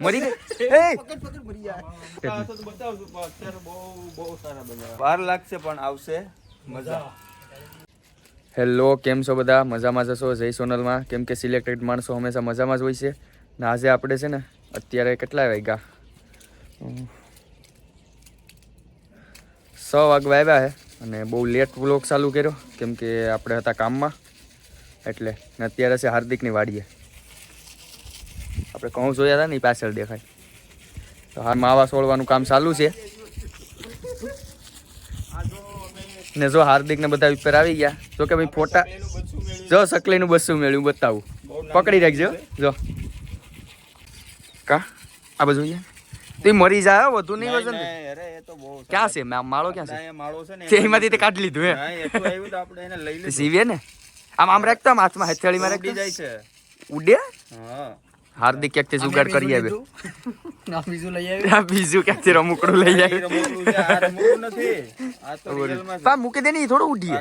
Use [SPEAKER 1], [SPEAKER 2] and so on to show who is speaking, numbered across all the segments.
[SPEAKER 1] મરી ગઈ? બાર લાગશે પણ આવશે. મજા. હેલો કેમ છો બધા? મજામાં જશો જય સોનલમાં. કેમ કે સિલેક્ટેડ માણસો હંમેશા મજામાં જ હોય છે. ને આજે આપણે છે ને અત્યારે કેટલા વાગ્યા? છ વાગવા આવ્યા છે અને બહુ લેટ વ્લોગ ચાલુ કર્યો કેમ કે આપણે હતા કામમાં. એટલે ને અત્યારે છે હાર્દિકની વાડીએ. આપણે ઘઉં જોયા હતા ને પાછળ દેખાય. તો હા માવા સોળવાનું કામ ચાલુ છે. ને જો હાર્દિક ને બધા ઉપર આવી ગયા. જો કે ભાઈ ફોટા જો સકલીનું બસ્સું મેળ્યું બતાવું. પકડી રાખજો જો. કા? આ બધું અહીંયા? તે મરી જાય વધુ નહીં વજન. ક્યાં છે? માળો ક્યાં છે? એમાંથી તે કાઢી લીધું હે જીવે ને? આમ આમ રાખતા હાથમાં હથેળીમાં છે. ઉડે હાર્દિક ક્યાંકથી જુગાડ કરી આવ્યો. આ બીજું ક્યાંકથી રમુકડું લઈ આવ્યો. પા મૂકી દે ને થોડું ઉઠી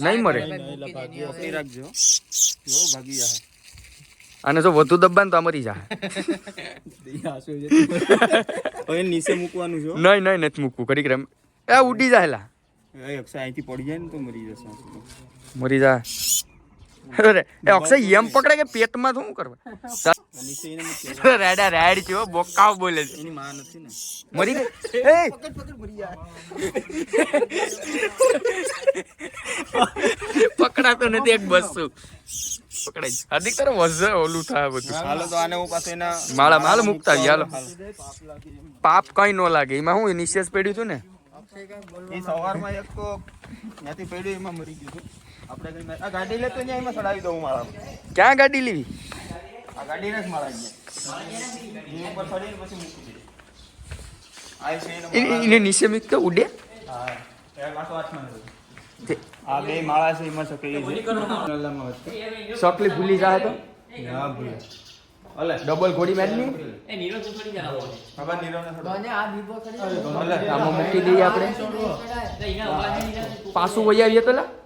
[SPEAKER 1] નહીં મરે. અને જો વધુ દબાણ તો આ મરી જાય
[SPEAKER 2] નીચે મૂકવાનું છે
[SPEAKER 1] નહીં નહીં નથી મૂકવું. કરી રમ. એ ઉડી જાય લા.
[SPEAKER 2] અહીંથી પડી જાય ને તો મરી જશે.
[SPEAKER 1] મરી જાય અરે એ અક્ષય એમ પકડે કે પેટમાં શું કરવા રેડા રેડ છે બોકાવ બોલે છે.
[SPEAKER 2] એની માં નથી ને.
[SPEAKER 1] મરી ગઈ? એ! પકડાતો નથી એક બસ પકડાઈ. હાર્દિક તારો ઓલું થાય બધું.
[SPEAKER 2] હાલો તો આને હું પાછું એના
[SPEAKER 1] માળા માલ મુકતા આવી, હાલો. પાપ કઈ ન લાગે. એમાં હું નિશેષ પડ્યું હતું ને?
[SPEAKER 2] એ સવારમાં એક તો ત્યાંથી પડ્યું એમાં મરી ગયું હતું. આપણે આ ગાડી લેતો ત્યાં એમાં ચડાવી દઉં મારા
[SPEAKER 1] ક્યાં ગાડી લેવી?
[SPEAKER 2] આ ગાડીને જ મારા અહીંયા. ઉપર ચડીને પછી મૂકી દે આ છે એનો
[SPEAKER 1] એને એને નીચે મૂક તો ઉડે.
[SPEAKER 2] એ.
[SPEAKER 1] તે
[SPEAKER 2] આ બે માળા છે એમાં સકેલી છે.
[SPEAKER 1] ચોકલી ભૂલી જાય તો.
[SPEAKER 2] ના ભૂલે. અલે.
[SPEAKER 1] ડબલ ઘોડી મારી. આમાં મૂકી દઈએ આપણે. પાછું વહી આવીએ તો લા
[SPEAKER 2] તો
[SPEAKER 3] ને આ એ એ ને
[SPEAKER 1] નીરવ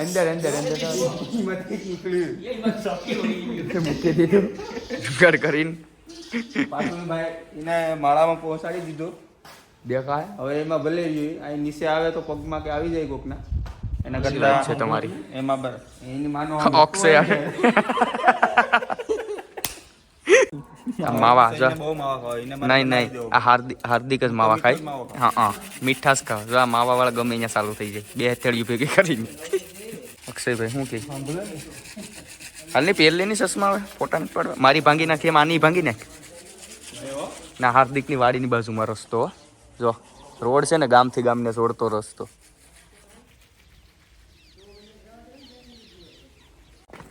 [SPEAKER 1] અંદર અંદર અંદર મૂકી દીધું જુગાડ કરીને.
[SPEAKER 2] ભાઈ એને માળામાં પહોંચાડી દીધો.
[SPEAKER 1] દેખાય?
[SPEAKER 2] હવે એમાં ભલે અહીં નીચે આવે તો પગમાં કે આવી જાય કોકના. એના કરતા
[SPEAKER 1] છે તમારી.
[SPEAKER 2] એમાં બર એની માનો
[SPEAKER 1] ઓક્સે આવે. આ માવા જો. નહીં નહીં. આ હાર્દિક હાર્દિક જ માવા ખાય. હા હા. મીઠાશ ખાવ. જો આ માવા વાળા ગમે અહીંયા ચાલુ થઈ જાય. બે હથેળીઓ ભેગી કરીને. અક્ષયભાઈ શું કે? હાલની? લેની ચશ્મા આવે ફોટા નથી પાડવા મારી ભાંગી નાખી એમ આની ભાંગી નાખ. ના હાર્દિકની વાડીની બાજુમાં રસ્તો જો રોડ છે ને ગામથી ગામને જોડતો રસ્તો.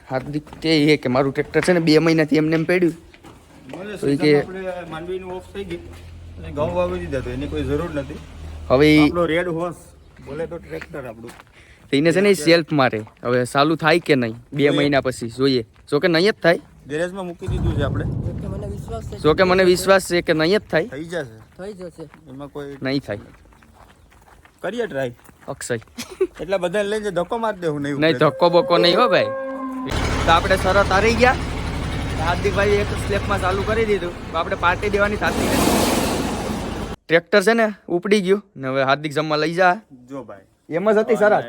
[SPEAKER 1] હાર્દિક કે એ કે મારું ટ્રેક્ટર છે ને બે મહિનાથી એમને એમ પડ્યું. તો ઈ કે-
[SPEAKER 2] માંડવીનું ઓફ થઈ ગઈ ઘઉં વાવી દીધા તો એની કોઈ જરૂર નથી.
[SPEAKER 1] હવે
[SPEAKER 2] આપણો રેડ હોર્સ બોલે તો ટ્રેક્ટર આપણું.
[SPEAKER 1] એને છે ને સેલ્ફ મારે. હવે ચાલુ થાય કે નહીં? બે મહિના પછી જોઈએ. જો કે નહીં જ થાય.
[SPEAKER 2] ગેરેજમાં મૂકી દીધું છે આપણે.
[SPEAKER 1] જો કે મને વિશ્વાસ છે કે નહીં જ થાય?
[SPEAKER 2] થઈ જશે. એમાં કોઈ
[SPEAKER 1] નહીં થાય.
[SPEAKER 2] કરીએ ટ્રાય
[SPEAKER 1] અક્ષય.
[SPEAKER 2] એટલે બધા લઈને ધક્કો મારી દેવું નહીં
[SPEAKER 1] નહીં ધક્કો બક્કો નહીં હો ભાઈ. તો આપણે શરત હારી ગયા. હાર્દિકભાઈ એક સ્લેપમાં ચાલુ કરી દીધું. તો આપણે પાર્ટી દેવાની થતી ટ્રેક્ટર છે ને ઉપડી ગયું. ને હવે હાર્દિક જમવા લઈ જા.
[SPEAKER 2] જો ભાઈ.
[SPEAKER 1] એમ જ હતી
[SPEAKER 3] સરસ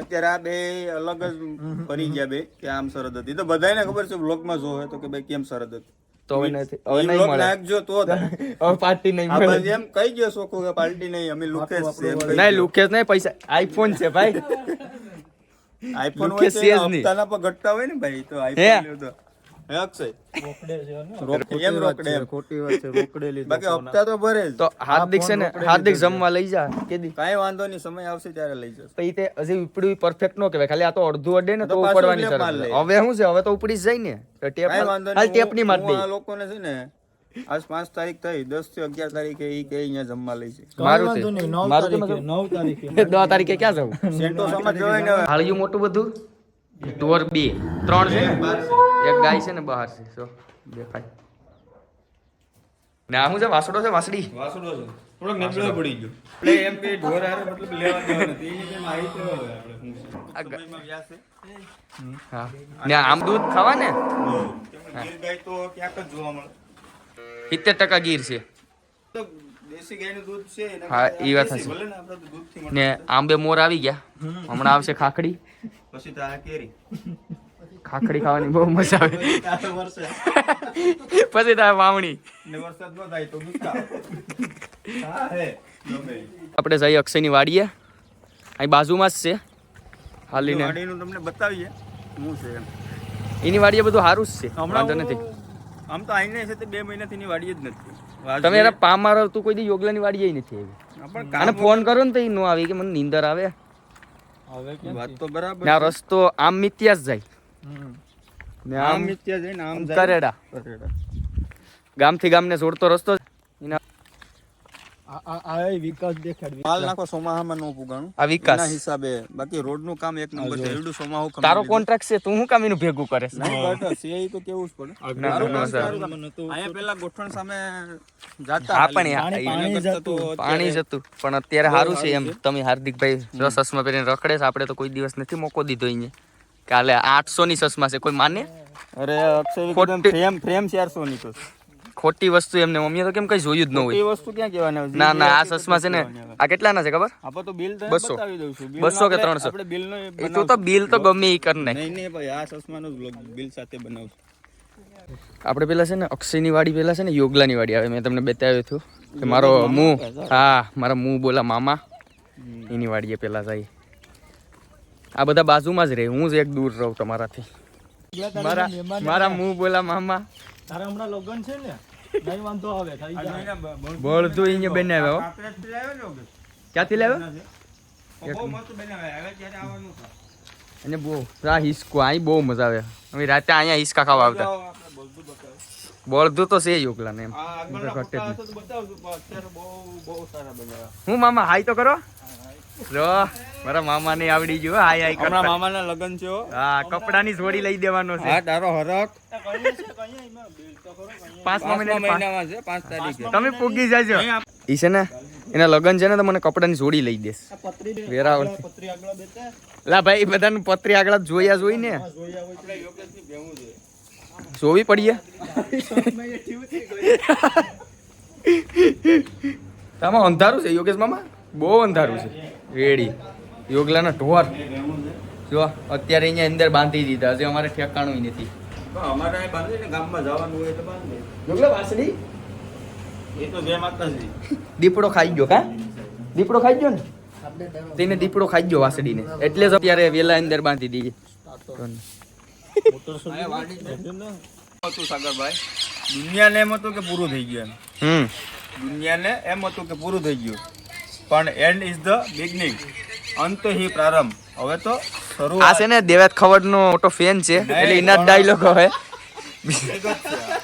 [SPEAKER 2] અત્યારે આ બે અલગ જ ફરી ગયા બે કે આમ સરદ હતી. તો બધાને ખબર છે બ્લોગમાં જોવે તો કે ભાઈ કેમ સરદ હતી.
[SPEAKER 1] તો હવે નથી. હવે નહીં મળે.
[SPEAKER 2] નાખજો તો
[SPEAKER 1] હવે પાર્ટી નહીં મળે.
[SPEAKER 2] એમ કહી ગયો સોકો કે પાર્ટી નહીં અમે લુકે છે
[SPEAKER 1] નહીં લુકેશ નહીં પૈસા આઈફોન છે ભાઈ. આઈફોન
[SPEAKER 2] હોય
[SPEAKER 1] છે જ
[SPEAKER 2] એના
[SPEAKER 1] નહીં.
[SPEAKER 2] હપ્તાના પર ઘટતા હોય ને ભાઈ તો
[SPEAKER 1] હે?
[SPEAKER 2] iPhone તો.
[SPEAKER 1] પરફેક્ટ નો કેવાય ખાલી આ તો અડધું અડે ને
[SPEAKER 2] તો
[SPEAKER 1] ઉપડવાની. હવે શું છે? હવે તો ઉપડી જાય ને. ટેપ માર
[SPEAKER 2] લોકોને છે ને આજ પાંચ તારીખ થઈ દસથી અગિયાર તારીખે એ કે અહીંયા જમવા લઈ છે
[SPEAKER 1] મારું
[SPEAKER 3] નવ તારીખે
[SPEAKER 1] મતલબ-
[SPEAKER 3] નવ તારીખે.
[SPEAKER 1] દસ તારીખે ક્યાં જવું?
[SPEAKER 2] સેન્ટો સમજ જોઈ ને
[SPEAKER 1] હાળિયું મોટું બધું? ઢોર બે. ત્રણ છે. એક ગાય છે ને બહાર છે. સો દેખાય. ને હું છે? વાસડો છે? વાસડી
[SPEAKER 2] વાસડો છે. થોડોક નબળો પડી ગયો. એટલે એમ કે ઢોર આરે મતલબ લેવા દેવા નથી. એ આપણે
[SPEAKER 1] હા. ને આમ દૂધ ખાવા ને?
[SPEAKER 2] ગીર ગાય તો ક્યાંક જ જોવા મળે.
[SPEAKER 1] સિત્તેર ટકા ગીર છે.
[SPEAKER 2] તો
[SPEAKER 1] હા, એ વાત. હશે.
[SPEAKER 2] ને
[SPEAKER 1] આંબે મોર આવી ગયા. હમણાં આવશે ખાખડી.
[SPEAKER 2] પછી કેરી.
[SPEAKER 1] ખાખડી ખાવાની બહુ મજા આવે. પછી તારે વાવણી.
[SPEAKER 2] હા હે.
[SPEAKER 1] આપણે જઈએ અક્ષયની વાડીએ. અહીં બાજુમાં જ છે. હાલીને.
[SPEAKER 2] તમને બતાવીએ શું છે
[SPEAKER 1] એની વાડીએ બધું સારું જ છે. વાંધો નથી.
[SPEAKER 2] આમ તો આઈને છે તે બે મહિનાથી એની વાડી જ નથી.
[SPEAKER 1] તમે એના પામ મારો તું કોઈ દી યોગલાની વાડીએ નથી આવી. અને ફોન કરો ને તો એ નો આવી કે મને નીંદર આવે.
[SPEAKER 2] વાત તો બરાબર
[SPEAKER 1] ને આ રસ્તો આમ મિત્યાસ જ જાય ને
[SPEAKER 2] આમ
[SPEAKER 1] મિત્યાસ
[SPEAKER 2] જાય ને આમ જાય.
[SPEAKER 1] કરેડા.
[SPEAKER 2] કરેડા.
[SPEAKER 1] ગામથી ગામને જોડતો રસ્તો એના
[SPEAKER 2] માલ નાખો સોમાહામાં નો પુગાણું
[SPEAKER 1] આ વિકાસ.
[SPEAKER 2] હિસાબે. બાકી રોડનું કામ એક નંબર છે. એવડું સોમાહુ
[SPEAKER 1] તારો કોન્ટ્રાક્ટ છે તું શું કામ એનું ભેગું કરે છે?
[SPEAKER 2] નહીં તો કેવું જ પડે મારું કામ સારું અહીંયા પેલા ગોઠણ સામે જાતા
[SPEAKER 1] હા, પણ
[SPEAKER 2] પાણી જતું.
[SPEAKER 1] પાણી અત્યારે સારું છે એમ. તમે હાર્દિકભાઈ જો ચશ્મા પહેરીને રખડે છે આપણે તો કોઈ દિવસ નથી મોકો દીધો અહીંયા. કાલે આઠસો ની ચશ્મા છે કોઈ માને?
[SPEAKER 2] અરે અક્ષય ફ્રેમ ફ્રેમ ચારસો ની તો
[SPEAKER 1] ખોટી વસ્તુ એમને મમ્મીએ તો કેમ કઈ જોયું જ ન હોય.
[SPEAKER 2] વસ્તુ ક્યાં કહેવાના
[SPEAKER 1] ના ના આ
[SPEAKER 2] સસમા
[SPEAKER 1] ચશ્મા છે ને આ કેટલાના છે ખબર?
[SPEAKER 2] આપણે તો બિલ તો
[SPEAKER 1] બસો. બસો કે ત્રણસો?
[SPEAKER 2] બિલ
[SPEAKER 1] તું તો બિલ તો ગમે એ કર ને.
[SPEAKER 2] નહીં નહીં ભાઈ આ જ બિલ સાથે બનાવશું.
[SPEAKER 1] આપણે પેલા છે ને અક્ષયની વાડી પેલા છે ને યોગલાની વાડી આવે. મેં તમને બતાવ્યું હતું કે મારો મું હા. મારા મું બોલા મામા. એની વાડીએ પેલા જાય. આ બધા બાજુમાં જ રહે. હું જ એક દૂર રહું તમારાથી. મારા મારા મું બોલા મામા.
[SPEAKER 3] તારા હમણાં લગન છે ને? નહીં વાંધો આવે થઈ જાય.
[SPEAKER 1] બળદું અહીંયા બનાવ્યા ક્યાંથી લાવ્યો?
[SPEAKER 2] બહુ મસ્ત બનાવ્યા હવે ત્યારે આવવાનું છે.
[SPEAKER 1] અને બહુ આ હિસકો અહીં બહુ મજા આવે. અમે રાતે અહીંયા હિસકા ખાવા આવતા. બળદું તો છે યોગલા ને એમ હું મામા હાય તો કરો. જો મારા મામા ને આવડી ગયું હો, હાય હાય કરતા.
[SPEAKER 2] મામાના લગન છે હો.
[SPEAKER 1] હા કપડાની જોડી લઈ દેવાનો છે.
[SPEAKER 2] હા તારો હરક
[SPEAKER 1] પાંચ-
[SPEAKER 2] મહિનામાં છે પાંચ તારીખે.
[SPEAKER 1] તમે પૂગી જાજો. ઈ છે ને એના લગન છે ને તો મને કપડાની જોડી લઈ દેસ વેરાવળ
[SPEAKER 3] પત્રી આગળ બેઠા
[SPEAKER 1] લા ભાઈ બધાનું પત્રી આગળ જ જોયા જોઈ ને. જોવી પડીએ. તમે અંધારું છે યોગેશ મામા? બહુ અંધારું છે. રેડી. યોગલાના ઢોર. જો અત્યારે અહીંયા અંદર બાંધી દીધા હજી અમારે ઠેકાણું નથી.
[SPEAKER 2] અમારે બાંધીને ગામમાં જવાનું હોય તો બાંધે.
[SPEAKER 1] યોગલા વાસડી
[SPEAKER 2] એ તો જય માતાજી
[SPEAKER 1] દીપડો ખાઈ ગયો કા? દીપડો ખાઈ ગયો ને? તેને દીપડો ખાઈ ગયો વાસડીને એટલે જ અત્યારે વેલા અંદર બાંધી દીધી.
[SPEAKER 2] હતું સાગરભાઈ દુનિયાને એમ હતું કે પૂરું થઈ ગયું એમ.
[SPEAKER 1] હમ.
[SPEAKER 2] દુનિયાને એમ હતું કે પૂરું થઈ ગયું. પણ એન્ડ ઇઝ ધ બિગનિંગ અંત હી પ્રારંભ. હવે તો
[SPEAKER 1] આ છે ને દેવાત ખવડ નો મોટો ફેન છે. એટલે એના ડાયલોગ હવે.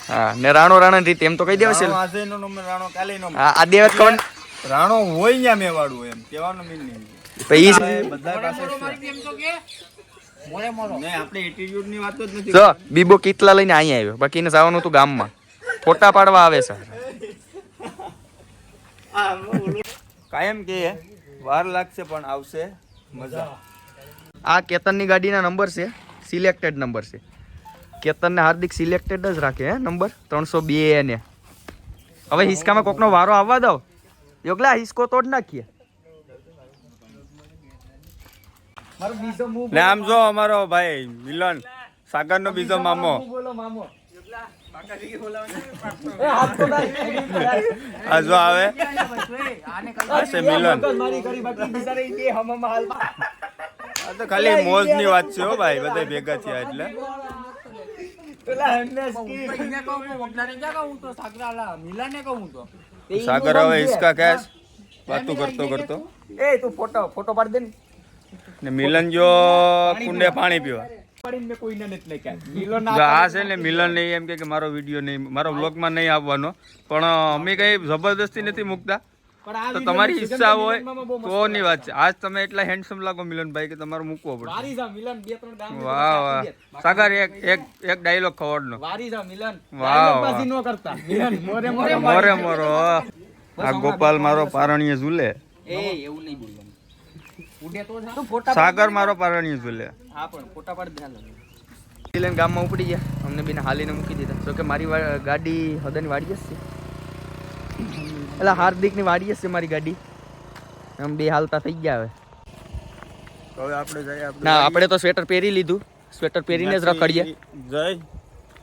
[SPEAKER 1] હા ને રાણો રાણા રીતે એમ તો કહી દેવા છે
[SPEAKER 2] રાણો રાણો કાલેનો
[SPEAKER 1] આ આ દેવાત ખવડ
[SPEAKER 2] રાણો હોય ન્યા મેવાડું એમ કહેવાનો meaning.
[SPEAKER 1] પછી
[SPEAKER 2] બધા પાસે જ
[SPEAKER 1] બીબો કેટલા લઈને અહીંયા આવ્યો. બાકી એને જવાનું હતું ગામમાં. ફોટા પાડવા આવે છે.
[SPEAKER 2] કાયમ કે વાર લાગશે પણ આવશે મજા.
[SPEAKER 1] આ કેતનની ગાડીના નંબર છે સિલેક્ટેડ નંબર છે. કેતનને હાર્દિક સિલેક્ટેડ જ રાખે હે નંબર? ત્રણસો બે ને હવે હિસ્કામાં કોકનો વારો આવવા દો. યોગલા હિસ્કો તોડ નાખીએ.
[SPEAKER 2] ને આમ જો અમારો ભાઈ મિલન સાગર નો બીજો મામો. આ જો આવે મિલન. તો ખાલી મોજની વાત છે હો ભાઈ બધા ભેગા થયા એટલે. સાગર હવે હિસકા કેસ વાતું કરતો કરતો.
[SPEAKER 1] એ તું ફોટો ફોટો પાડી દે ને.
[SPEAKER 2] ને મિલન જો કુંડે પાણી પીવા. જો આ છે ને મિલન નહીં એમ કે કે મારો વીડિયો નહીં મારો બ્લોગમાં નહીં આવવાનો. પણ અમે કઈ જબરદસ્તી નથી મૂકતા.
[SPEAKER 1] તો તમારી ઈચ્છા હોય તો ની વાત છે. આજ તમે એટલા હેન્ડસમ લાગો મિલનભાઈ કે તમારે મૂકવો પડશે.
[SPEAKER 4] વારી જા મિલન બે ત્રણ ગામ
[SPEAKER 1] વાહ વાહ. સાગર એક એક એક ડાયલોગ ખવડનો.
[SPEAKER 4] વારી
[SPEAKER 1] વાહ,
[SPEAKER 4] ડાયલોગબાજી નો કરતા. મિલન મોરે મોરે
[SPEAKER 1] મોરે મોરો આ ગોપાલ મારો પારણીય ઝૂલે.
[SPEAKER 4] એ એવું નહીં બોલવાનું
[SPEAKER 1] સાગર મારો પારણ્યું ઝૂલે
[SPEAKER 4] હા પણ ફોટા પાડ ધ્યાન લાગે
[SPEAKER 1] લઈને ગામમાં ઉપડી ગયા. અમને બેને હાલીને મૂકી દીધા. જો કે મારી ગાડી હદની વાડી જ છે. એટલે હાર્દિકની વાડી છે મારી ગાડી. આમ બે હાલતા થઈ ગયા હવે.
[SPEAKER 2] હવે આપણે જઈએ
[SPEAKER 1] ના આપણે તો સ્વેટર પહેરી લીધું. સ્વેટર પહેરીને જ રખડીએ.
[SPEAKER 2] જય.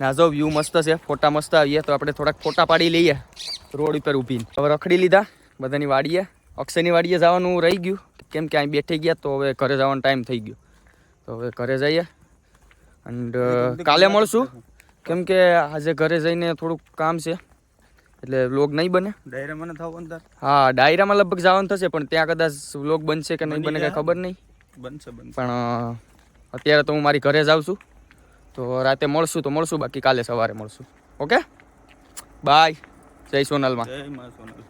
[SPEAKER 1] ના જો વ્યૂ મસ્ત છે. ફોટા મસ્ત આવીએ તો આપણે થોડાક ફોટા પાડી લઈએ. રોડ ઉપર ઊભીને. હવે રખડી લીધા. બધાની વાડીએ. અક્ષયની વાડીએ જવાનું રહી ગયું. કેમ કે અહીં બેઠી ગયા તો હવે ઘરે જવાનો ટાઈમ થઈ ગયો. તો હવે ઘરે જઈએ. એન્ડ કાલે મળશું. કેમ કે આજે ઘરે જઈને થોડુંક કામ છે. એટલે વ્લોગ નહીં બને.
[SPEAKER 2] ડાયરામાં થાવ અંદર.
[SPEAKER 1] હા ડાયરામાં લગભગ જવાનું થશે પણ ત્યાં કદાચ વ્લોગ બનશે કે નહીં બને કઈ ખબર નહીં.
[SPEAKER 2] બનશે બનશે.
[SPEAKER 1] પણ અત્યારે તો હું મારી ઘરે જાઉં છું. તો રાતે મળશું તો મળશું બાકી કાલે સવારે મળશું. ઓકે? બાય જય સોનલમાં.
[SPEAKER 2] જય મા સોનલ.